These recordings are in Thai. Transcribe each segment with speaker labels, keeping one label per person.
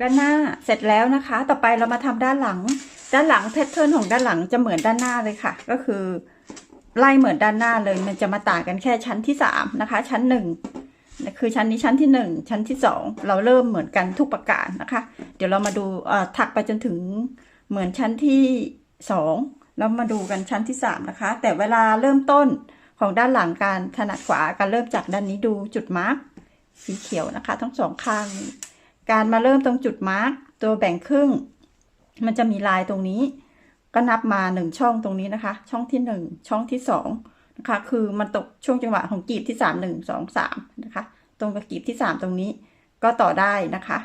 Speaker 1: ด้านหน้าเสร็จแล้วนะคะ ต่อไปเรามาทำด้านหลัง ด้านหลังแพทเทิร์นของด้านหลังจะเหมือนด้านหน้าเลยค่ะ ก็คือ ไล่เหมือนด้านหน้าเลย มันจะมาต่างกันแค่ชั้นที่สามนะคะ ชั้นหนึ่งคือชั้นนี้ชั้นที่หนึ่งชั้นที่สองเราเริ่มเหมือนกันทุกประการนะคะ เดี๋ยวเรามาดูอ่อถักไปจนถึงเหมือนชั้นที่สองแล้วมาดูกันชั้นที่สามนะคะ แต่เวลาเริ่มต้นของด้านหลังการถนัดขวาการเริ่มจากด้านนี้ดูจุดมาร์กสีเขียวนะคะ ทั้งสองข้าง การมาเริ่มตรงจุดมาร์กตัวแบ่งครึ่ง มันจะมีลายตรงนี้ ก็นับมาหนึ่งช่องตรงนี้นะคะ ช่องที่หนึ่งช่องที่สองนะคะคือมันตกช่วงจังหวะของกรีบที่สามหนึ่งสองสามนะคะตรงกับกรีบที่สามตรงนี้ ก็ต่อได้นะคะ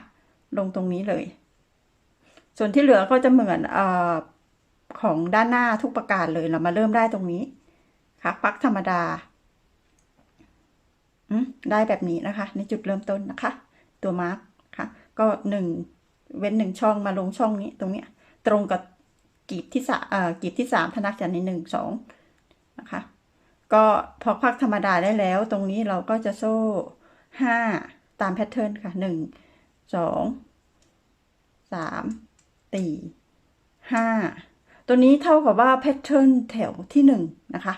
Speaker 1: ลงตรงนี้เลย ส่วนที่เหลือก็จะเหมือนอของด้านหน้าทุกประการเลยเรามาเริ่มได้ตรงนี้ค่ะปักธรรมดาได้แบบนี้นะคะ ในจุดเริ่มต้นนะคะ ตัวมาร์ก ก็หนึ่งเว้นหนึ่งช่องมาลงช่องนี้ตรงเนี้ยตรงกับกีบที่สามเอ่อกีบที่สามพนักจากในหนึ่งสองนะคะก็พอควักธรรมดาได้แล้ว ตรงนี้เราก็จะโซ่ห้าตามแพทเทิร์นค่ะหนึ่งสองสามสี่ห้าตัวนี้เท่ากับว่าแพทเทิร์นแถวที่หนึ่งนะคะ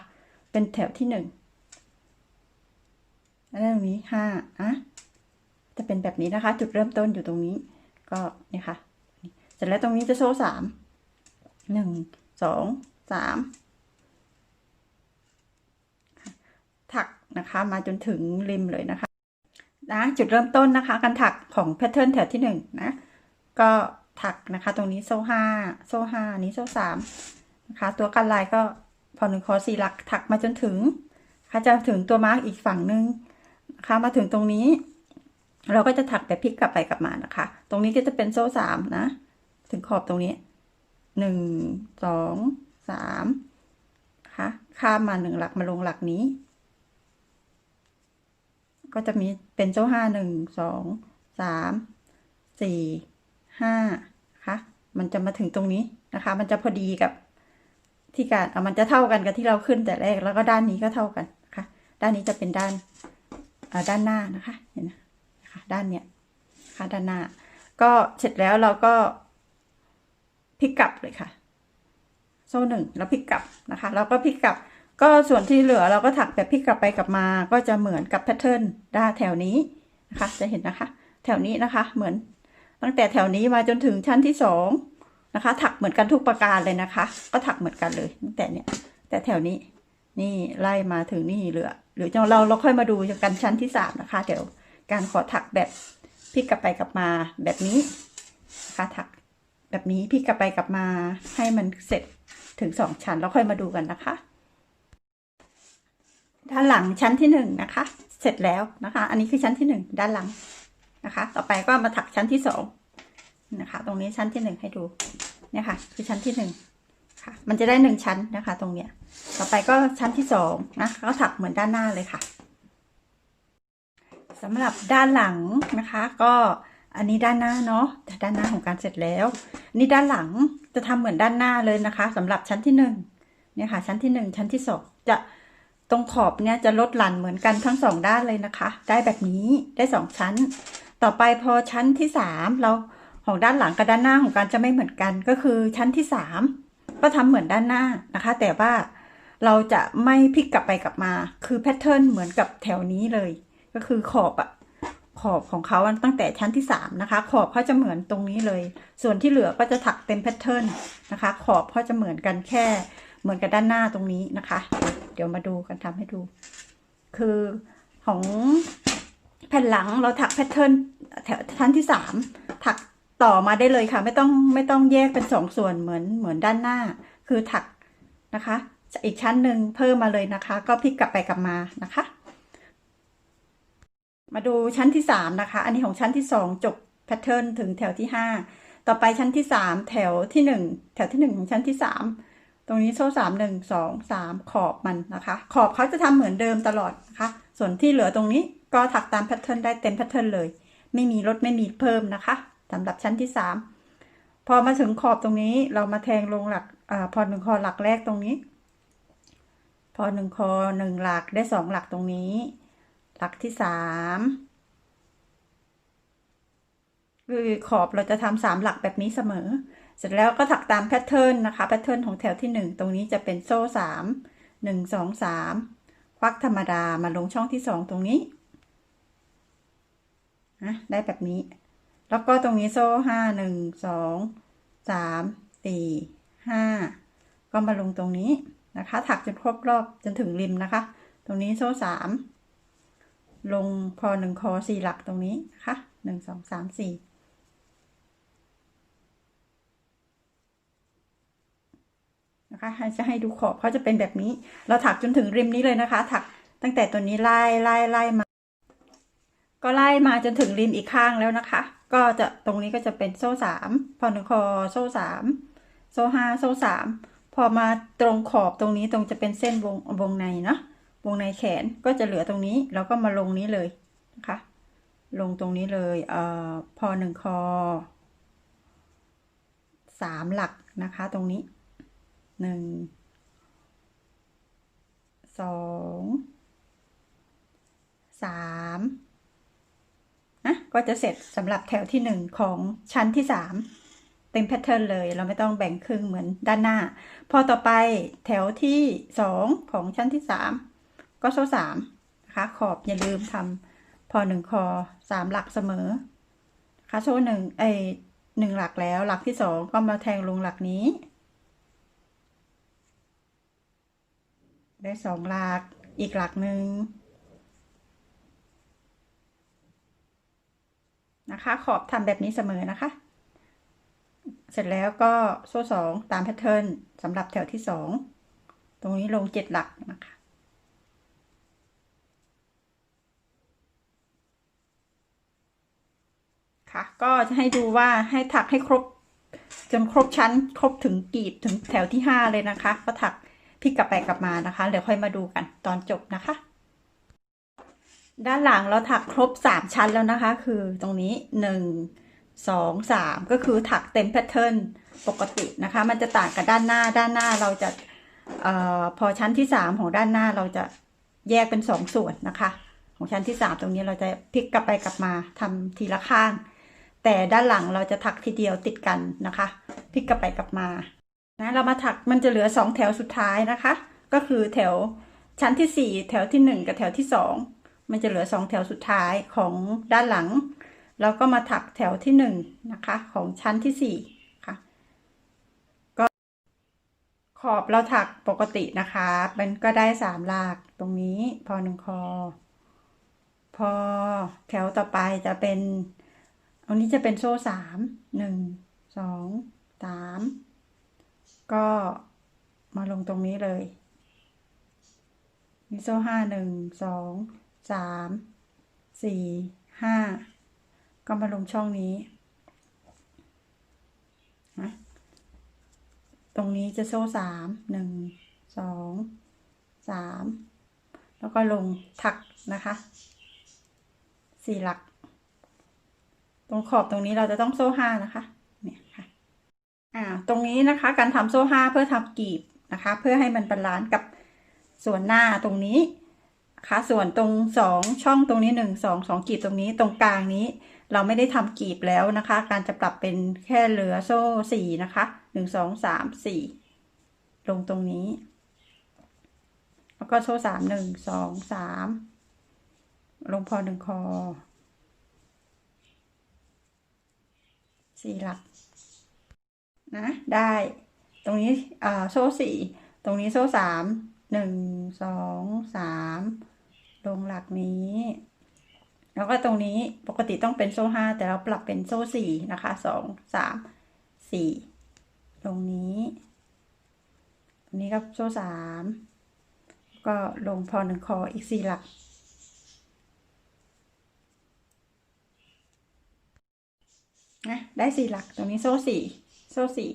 Speaker 1: เป็นแถวที่หนึ่งแล้วตรงนี้ห้าอะ จะเป็นแบบนี้นะคะ จุดเริ่มต้นอยู่ตรงนี้ ก็เนี่ยค่ะ เสร็จแล้วตรงนี้จะโซ่สามหนึ่งสองสามถักนะคะมาจนถึงริมเลยนะคะนะจุดเริ่มต้นนะคะการถักของแพทเทิร์นแถวที่หนึ่งนะ ก็ถักนะคะ ตรงนี้โซ่ห้าโซ่ห้านี้โซ่สามนะคะ ตัวกันลายก็พอหนึ่งคอสี่หลักถักมาจนถึงนะคะจะถึงตัวมาร์กอีกฝั่งหนึ่งนะคะมาถึงตรงนี้ เราก็จะถักแบบพลิกกลับไปกลับมานะคะ ตรงนี้ก็จะเป็นโซ่สามนะ ถึงขอบตรงนี้หนึ่งสองสามค่ะข้ามมาหนึ่งหลักมาลงหลักนี้ ก็จะมีเป็นโซ่ห้าหนึ่งสองสามสี่ห้าค่ะมันจะมาถึงตรงนี้นะคะ มันจะพอดีกับที่การมันจะเท่ากันกับที่เราขึ้นแต่แรกแล้วก็ด้านนี้ก็เท่ากันนะคะด้านนี้จะเป็นด้านด้านหน้านะคะ เห็นนะคะ ด้านเนี้ยค่ะด้านหน้า ก็เสร็จแล้วเราก็พลิกกลับเลยค่ะ โซ่หนึ่งแล้วพลิกกลับนะคะแล้วก็พลิกกลับ ก็ส่วนที่เหลือเราก็ถักแบบพลิกกลับไปกลับมา ก็จะเหมือนกับแพทเทิร์นด้านแถวนี้นะคะ จะเห็นนะคะ แถวนี้นะคะ เหมือนตั้งแต่แถวนี้มาจนถึงชั้นที่สองนะคะ ถักเหมือนกันทุกประการเลยนะคะ ก็ถักเหมือนกันเลยตั้งแต่เนี้ยแต่แถวนี้นี่ไล่มาถึงนี่เหลือหรือเราเราค่อยมาดูกันชั้นที่สามนะคะ เดี๋ยว การขอถักแบบพลิกกลับไปกลับมาแบบนี้นะคะถักแบบนี้พี่กลับไปกลับมาให้มันเสร็จถึงสองชั้นแล้วค่อยมาดูกันนะคะ ด้านหลังชั้นที่หนึ่งนะคะ เสร็จแล้วนะคะ อันนี้คือชั้นที่หนึ่งด้านหลังนะคะ ต่อไปก็มาถักชั้นที่สองนะคะ ตรงนี้ชั้นที่หนึ่งให้ดูเนี่ยค่ะ คือชั้นที่หนึ่งค่ะ มันจะได้หนึ่งชั้นนะคะ ตรงเนี้ย ต่อไปก็ชั้นที่สองนะก็ถักเหมือนด้านหน้าเลยค่ะ สำหรับด้านหลังนะคะ ก็อันนี้ด้านหน้าเนาะแต่ด้านหน้าของการเสร็จแล้วนี่ด้านหลังจะทำเหมือนด้านหน้าเลยนะคะสำหรับชั้นที่หนึ่งเนี่ยค่ะ ชั้นที่หนึ่งชั้นที่สองจะตรงขอบเนี่ยจะลดหลั่นเหมือนกันทั้งสองด้านเลยนะคะ ได้แบบนี้ได้สองชั้น ต่อไปพอชั้นที่สามเราของด้านหลังกับด้านหน้าของการจะไม่เหมือนกันก็คือชั้นที่สามก็ทำเหมือนด้านหน้านะคะ แต่ว่าเราจะไม่พลิกกลับไปกลับมา คือแพทเทิร์นเหมือนกับแถวนี้เลย ก็คือขอบอะขอบของเขาตั้งแต่ชั้นที่สามนะคะ ขอบเขาจะเหมือนตรงนี้เลย ส่วนที่เหลือก็จะถักเต็มแพทเทิร์นนะคะ ขอบเขาจะเหมือนกันแค่เหมือนกับด้านหน้าตรงนี้นะคะ เดี๋ยวมาดูกันทำให้ดู คือของแผ่นหลังเราถักแพทเทิร์นแถวชั้นที่สามถักต่อมาได้เลยค่ะ ไม่ต้องไม่ต้องแยกเป็นสองส่วนเหมือนเหมือนด้านหน้า คือถักนะคะ อีกชั้นหนึ่งเพิ่มมาเลยนะคะ ก็พลิกกลับไปกลับมานะคะ มาดูชั้นที่สามนะคะ อันนี้ของชั้นที่สองจบแพทเทิร์นถึงแถวที่ห้าต่อไปชั้นที่สามแถวที่หนึ่งแถวที่หนึ่งของชั้นที่สามตรงนี้โซ่สามหนึ่งสองสามขอบมันนะคะ ขอบเขาจะทำเหมือนเดิมตลอดนะคะ ส่วนที่เหลือตรงนี้ก็ถักตามแพทเทิร์นได้เต็มแพทเทิร์นเลย ไม่มีลดไม่มีเพิ่มนะคะสำหรับชั้นที่สามพอมาถึงขอบตรงนี้เรามาแทงลงหลักอพอหนึ่งคอหลักแรกตรงนี้ พอหนึ่งคอหนึ่งหลักได้สองหลักตรงนี้ หลักที่สามคือขอบเราจะทำสามหลักแบบนี้เสมอ เสร็จแล้วก็ถักตามแพทเทิร์นนะคะแพทเทิร์นของแถวที่หนึ่งตรงนี้จะเป็นโซ่สามหนึ่งสองสามควักธรรมดามาลงช่องที่สองตรงนี้นะได้แบบนี้ แล้วก็ตรงนี้โซ่ห้าหนึ่งสองสามสี่ห้าก็มาลงตรงนี้นะคะ ถักจนครบรอบจนถึงริมนะคะ ตรงนี้โซ่สาม ลงพอหนึ่งคอสี่หลักตรงนี้นะคะหนึ่งสองสามสี่นะคะจะให้ดูขอบเขาจะเป็นแบบนี้ เราถักจนถึงริมนี้เลยนะคะ ถักตั้งแต่ตัวนี้ไล่ไล่ไล่มา ก็ไล่มาจนถึงริมอีกข้างแล้วนะคะ ก็จะตรงนี้ก็จะเป็นโซ่สามพอหนึ่งคอโซ่สามโซ่ห้าโซ่สามพอมาตรงขอบตรงนี้ตรงจะเป็นเส้นวงวงในเนาะ วงในแขนก็จะเหลือตรงนี้แล้วก็มาลงนี้เลยนะคะ ลงตรงนี้เลยเอ่อพอหนึ่งคอสามหลักนะคะตรงนี้หนึ่งสองสามนะก็จะเสร็จสำหรับแถวที่หนึ่งของชั้นที่สามเต็มแพทเทิร์นเลย เราไม่ต้องแบ่งครึ่งเหมือนด้านหน้า พอต่อไปแถวที่สองของชั้นที่สาม ก็โซ่สามนะคะขอบอย่าลืมทำพอหนึ่งคอสามหลักเสมอนะคะโซ่หนึ่งเอ้หนึ่งหลักแล้วหลักที่สองก็มาแทงลงหลักนี้ ได้สองหลักอีกหลักหนึ่งนะคะขอบทำแบบนี้เสมอนะคะ เสร็จแล้วก็โซ่สองตามแพทเทิร์นสำหรับแถวที่สองตรงนี้ลงเจ็ดหลักนะคะ ค่ะ ก็จะให้ดูว่าให้ถักให้ครบ จนครบชั้นครบถึงกีบถึงแถวที่ห้าเลยนะคะ ก็ถักพลิกกลับไปกลับมานะคะ เดี๋ยวค่อยมาดูกันตอนจบนะคะ ด้านหลังเราถักครบสามชั้นแล้วนะคะ คือตรงนี้หนึ่งสองสามก็คือถักเต็มแพทเทิร์นปกตินะคะ มันจะต่างกับด้านหน้าด้านหน้าเราจะออพอชั้นที่สามของด้านหน้าเราจะแยกเป็นสองส่วนนะคะ ของชั้นที่สามตรงนี้เราจะพลิกกลับไปกลับมาทำทีละข้าง แต่ด้านหลังเราจะถักทีเดียวติดกันนะคะพลิกกลับไปกลับมานะเรามาถักมันจะเหลือสองแถวสุดท้ายนะคะ ก็คือแถวชั้นที่สี่แถวที่หนึ่งกับแถวที่สองมันจะเหลือสองแถวสุดท้ายของด้านหลังแล้วก็มาถักแถวที่หนึ่งนะคะ ของชั้นที่สี่ค่ะ ก็ขอบเราถักปกตินะคะ มันก็ได้สามหลากตรงนี้พอหนึ่งคอ พอแถวต่อไปจะเป็น อันนี้จะเป็นโซ่สามหนึ่งสองสามก็มาลงตรงนี้เลยนี่โซ่ห้าหนึ่งสองสามสี่ห้าก็มาลงช่องนี้นะตรงนี้จะโซ่สามหนึ่งสองสามแล้วก็ลงถักนะคะสี่หลัก รงขอบตรงนี้เราจะต้องโซ่ห้านะคะ เนี่ยค่ะอ่าตรงนี้นะคะ การทำโซ่ห้าเพื่อทำกีบนะคะ เพื่อให้มันบาลานซ์กับส่วนหน้าตรงนี้ค่ะส่วนตรงสองช่องตรงนี้หนึ่งสองสองกีบตรงนี้ตรงกลางนี้ เราไม่ได้ทำกีบแล้วนะคะ การจะปรับเป็นแค่เหลือโซ่สี่นะคะหนึ่งสองสามสี่ลงตรงนี้ แล้วก็โซ่สามหนึ่งสองสามลงพอหนึ่งคอ สี่หลักนะได้ ตรงนี้อ่าโซ่สี่ตรงนี้โซ่สามหนึ่งสองสามลงหลักนี้ แล้วก็ตรงนี้ปกติต้องเป็นโซ่ห้าแต่เราปรับเป็นโซ่สี่นะคะสองสามสี่ตรงนี้ตรงนี้ก็โซ่สามก็ลงพอหนึ่งคออีกสี่หลัก นะได้สี่หลักตรงนี้โซ่สี่โซ่สี่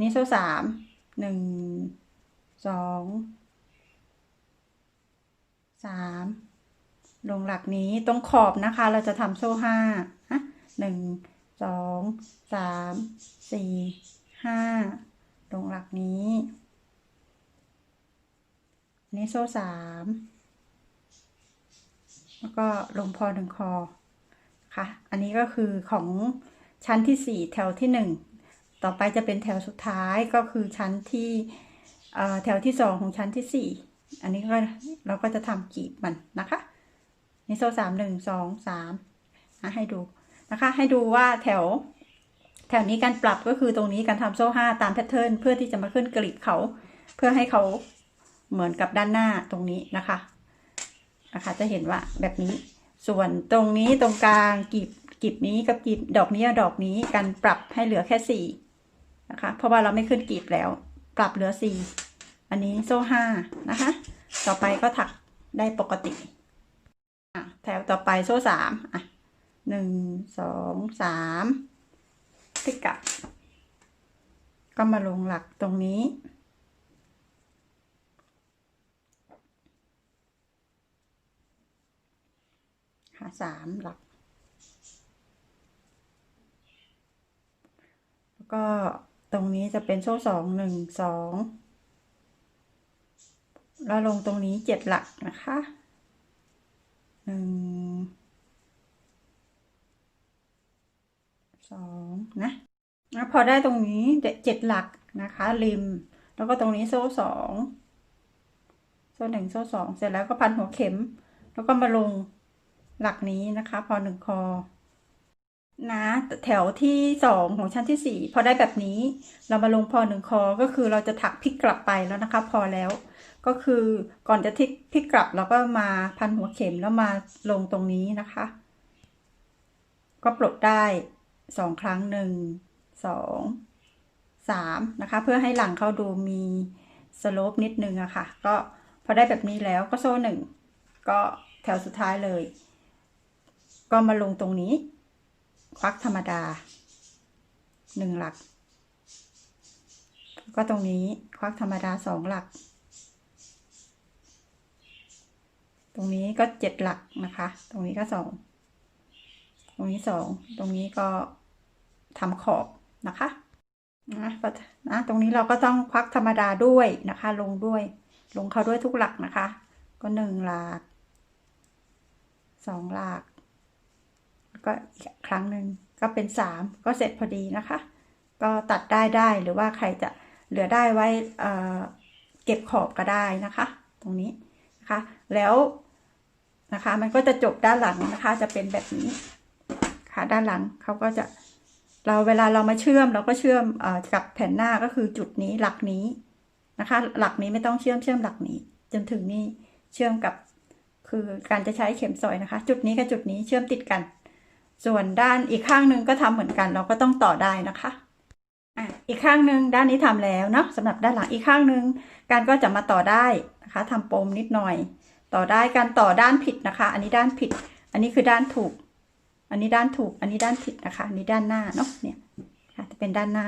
Speaker 1: นี้โซ่สามหนึ่งสองสามลงหลักนี้ตรงขอบนะคะ เราจะทำโซ่ห้าฮะหนึ่งสองสามสี่ห้าลงหลักนี้อันนี้โซ่สามแล้วก็ลงพอหนึ่งคอค่ะ อันนี้ก็คือของ ชั้นที่สี่แถวที่หนึ่งต่อไปจะเป็นแถวสุดท้ายก็คือชั้นที่แถวที่สองของชั้นที่สี่อันนี้ก็เราก็จะทำกีบมันนะคะนี่โซ่สามหนึ่งสองสามนะให้ดูนะคะ ให้ดูว่าแถว แถวนี้การปรับก็คือตรงนี้การทำโซ่ห้าตามแพทเทิร์นเพื่อที่จะมาขึ้นกลีบเขาเพื่อให้เขาเหมือนกับด้านหน้าตรงนี้นะคะนะคะ จะเห็นว่าแบบนี้ส่วนตรงนี้ตรงกลางกลีบ กลีบนี้กับกลีบดอกนี้ดอกนี้การปรับให้เหลือแค่สี่นะคะ เพราะว่าเราไม่ขึ้นกลีบแล้ว ปรับเหลือสี่อันนี้โซ่ห้านะคะ ต่อไปก็ถักได้ปกติแถวต่อไปโซ่สามอะหนึ่งสองสามพลิกกลับ ก็มาลงหลักตรงนี้หาสามหลัก แล้ว ก็ตรงนี้จะเป็นโซ่สองหนึ่งสองแล้วลงตรงนี้เจ็ดหลักนะคะหนึ่งสองนะแล้วพอได้ตรงนี้เจ็ดหลักนะคะ ริม แล้วก็ตรงนี้โซ่สองโซ่หนึ่งโซ่สองเสร็จแล้วก็พันหัวเข็ม แล้วก็มาลงหลักนี้นะคะ พอหนึ่งคอ นะแถวที่สองของชั้นที่สี่พอได้แบบนี้ เรามาลงพอหนึ่งคอก็คือเราจะถักพลิกกลับไปแล้วนะคะ พอแล้วก็คือก่อนจะทิกพลิกกลับเราก็มาพันหัวเข็มแล้วมาลงตรงนี้นะคะ ก็ปลดได้สองครั้งหนึ่งสองสามนะคะ เพื่อให้หลังเขาดูมีสโลปนิดนึงอะค่ะ ก็พอได้แบบนี้แล้วก็โซ่หนึ่งก็แถวสุดท้ายเลย ก็มาลงตรงนี้ ควักธรรมดาหนึ่งหลัก ก็ตรงนี้ควักธรรมดาสองหลัก ตรงนี้ก็เจ็ดหลักนะคะ ตรงนี้ก็สองตรงนี้สองตรงนี้ก็ทำขอบนะคะนะนะตรงนี้เราก็ต้องควักธรรมดาด้วยนะคะ ลงด้วย ลงเขาด้วยทุกหลักนะคะ ก็หนึ่งหลักสองหลัก ก็อีกครั้งหนึ่งก็เป็นสามก็เสร็จพอดีนะคะ ก็ตัดได้ได้หรือว่าใครจะเหลือได้ไว้เเก็บขอบก็ได้นะคะ ตรงนี้นะคะ แล้วนะคะ มันก็จะจบด้านหลังนะคะ จะเป็นแบบนี้ค่ะด้านหลังเขาก็จะเราเวลาเรามาเชื่อมเราก็เชื่อมอกับแผ่นหน้าก็คือจุดนี้หลักนี้นะคะ หลักนี้ไม่ต้องเชื่อมเชื่อมหลักนี้ จนถึงนี่เชื่อมกับคือการจะใช้เข็มสอยนะคะ จุดนี้กับจุดนี้เชื่อมติดกัน ส่วนด้านอีกข้างหนึ่งก็ทำเหมือนกัน เราก็ต้องต่อได้นะคะอะอีกข้างหนึ่งด้านนี้ทำแล้วเนาะสำหรับด้านหลังอีกข้างหนึ่งการก็จะมาต่อได้นะคะทำปมนิดหน่อย ต่อได้การต่อด้านผิดนะคะ อันนี้ด้านผิด อันนี้คือด้านถูก อันนี้ด้านถูก อันนี้ด้านผิดนะคะ อันนี้ด้านหน้าเนาะเนี่ยค่ะจะเป็นด้านหน้า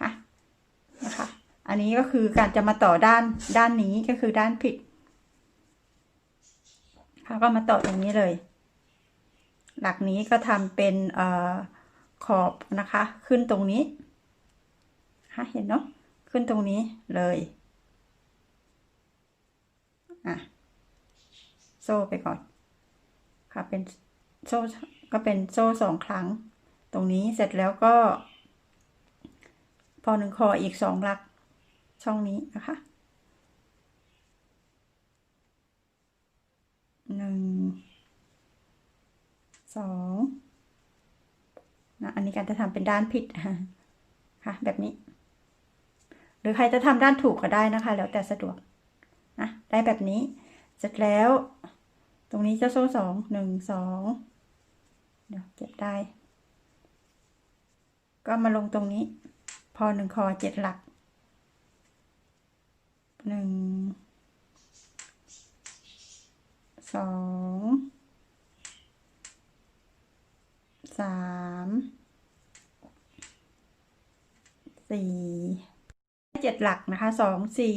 Speaker 1: ค่ะนะคะ อันนี้ก็คือการจะมาต่อด้านด้านนี้ก็คือด้านผิดค่ะก็มาต่อตรงนี้เลย หลักนี้ก็ทำเป็นอขอบนะคะ ขึ้นตรงนี้ฮะเห็นเนาะขึ้นตรงนี้เลยอะโซ่ไปก่อน ค่ะเป็นโซ่ก็เป็นโซ่สองครั้ง ตรงนี้เสร็จแล้วก็ พอหนึ่งคออีกสองหลักช่องนี้นะคะหนึ่ง สองนะอันนี้การจะทำเป็นด้านผิดค่ะ แบบนี้ หรือใครจะทำด้านถูกก็ได้นะคะ แล้วแต่สะดวกนะได้แบบนี้ เสร็จแล้ว ตรงนี้จะโซ่สองหนึ่งสองเดี๋ยวเก็บได้ ก็มาลงตรงนี้ พอหนึ่งคอเจ็ดหลักหนึ่งสอง สามสี่เจ็ดหลักนะคะสองสี่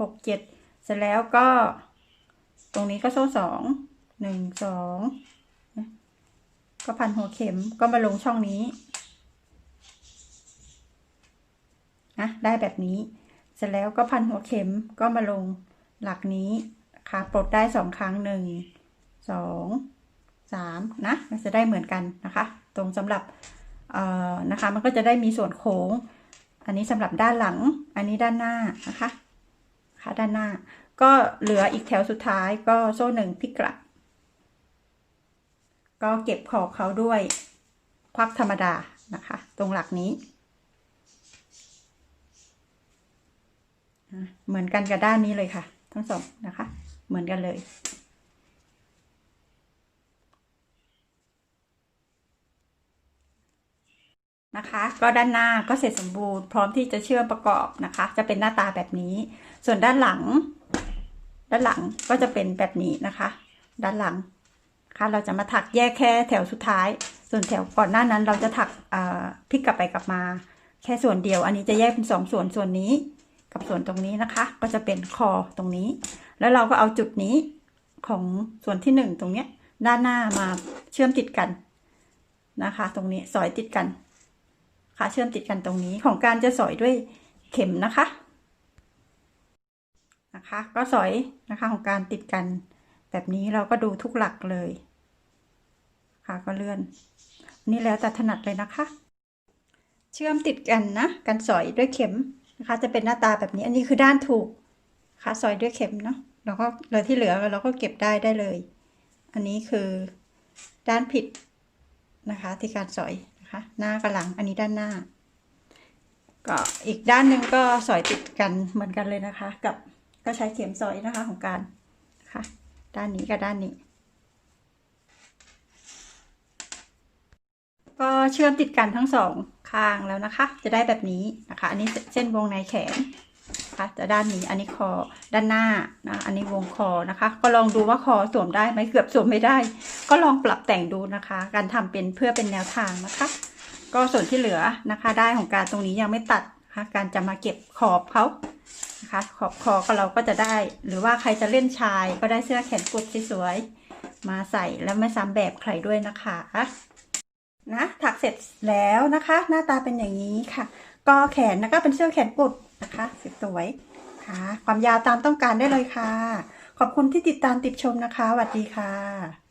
Speaker 1: หกเจ็ดเสร็จแล้วก็ ตรงนี้ก็โซ่สองหนึ่งสองก็พันหัวเข็มก็มาลงช่องนี้นะได้แบบนี้ เสร็จแล้วก็พันหัวเข็มก็มาลงหลักนี้ค่ะปลดได้สองครั้งหนึ่งสอง สามนะมันจะได้เหมือนกันนะคะ ตรงสำหรับเอ่อนะคะมันก็จะได้มีส่วนโค้ง อันนี้สำหรับด้านหลัง อันนี้ด้านหน้านะคะค่ะด้านหน้า ก็เหลืออีกแถวสุดท้ายก็โซ่หนึ่งพลิกกลับ ก็เก็บขอบเขาด้วยควักธรรมดานะคะ ตรงหลักนี้ เหมือนกันกับด้านนี้เลยค่ะ ทั้งสองนะคะ เหมือนกันเลย นะคะ ก็ด้านหน้าก็เสร็จสมบูรณ์พร้อมที่จะเชื่อมประกอบนะคะ จะเป็นหน้าตาแบบนี้ ส่วนด้านหลัง ด้านหลังก็จะเป็นแบบนี้นะคะ ด้านหลังค่ะเราจะมาถักแยกแค่แถวสุดท้าย ส่วนแถวก่อนหน้านั้นเราจะถักพลิกกลับไปกลับมา แค่ส่วนเดียว อันนี้จะแยกเป็นสองส่วนส่วนนี้ กับส่วนตรงนี้นะคะ ก็จะเป็นคอตรงนี้ แล้วเราก็เอาจุดนี้ของส่วนที่หนึ่งตรงเนี้ยด้านหน้ามาเชื่อมติดกันนะคะ ตรงนี้สอยติดกัน ค่ะเชื่อมติดกันตรงนี้ของการจะสอยด้วยเข็มนะคะนะคะ ก็สอยนะคะของการติดกันแบบนี้เราก็ดูทุกหลักเลยค่ะก็เลื่อน นี่แล้วแต่ถนัดเลยนะคะ เชื่อมติดกันนะกันสอยด้วยเข็มนะคะ จะเป็นหน้าตาแบบนี้อันนี้คือด้านถูกค่ะสอยด้วยเข็มเนาะแล้วก็เหลือที่เหลือเราก็เก็บได้ได้เลย อันนี้คือด้านผิดนะคะที่การสอย นะคะ หน้ากับหลังอันนี้ด้านหน้า ก็อีกด้านหนึ่งก็สอยติดกันเหมือนกันเลยนะคะ กับก็ใช้เข็มสอยนะคะของการค่ะ ด้านนี้กับด้านนี้ ก็เชื่อมติดกันทั้งสองข้างแล้วนะคะ จะได้แบบนี้นะคะ อันนี้เส้นวงในแขน นะคะจะด้านนี้อันนี้คอด้านหน้านะอันนี้วงคอนะคะ ก็ลองดูว่าคอสวมได้ไหมเกือบสวมไม่ได้ ก็ลองปรับแต่งดูนะคะ การทำเป็นเพื่อเป็นแนวทางนะคะ ก็ส่วนที่เหลือนะคะได้ของการตรงนี้ยังไม่ตัดนะคะการจะมาเก็บขอบเขานะคะขอบคอก็เราก็จะได้ หรือว่าใครจะเล่นชายก็ได้เสื้อแขนกุดสวยๆมาใส่แล้วไม่ซ้ำแบบใครด้วยนะคะนะถักเสร็จแล้วนะคะ หน้าตาเป็นอย่างนี้ค่ะ ก็แขนนะก็เป็นเสื้อแขนกุด นะคะสวยๆค่ะ ความยาวตามต้องการได้เลยค่ะ ขอบคุณที่ติดตามติดชมนะคะสวัสดีค่ะ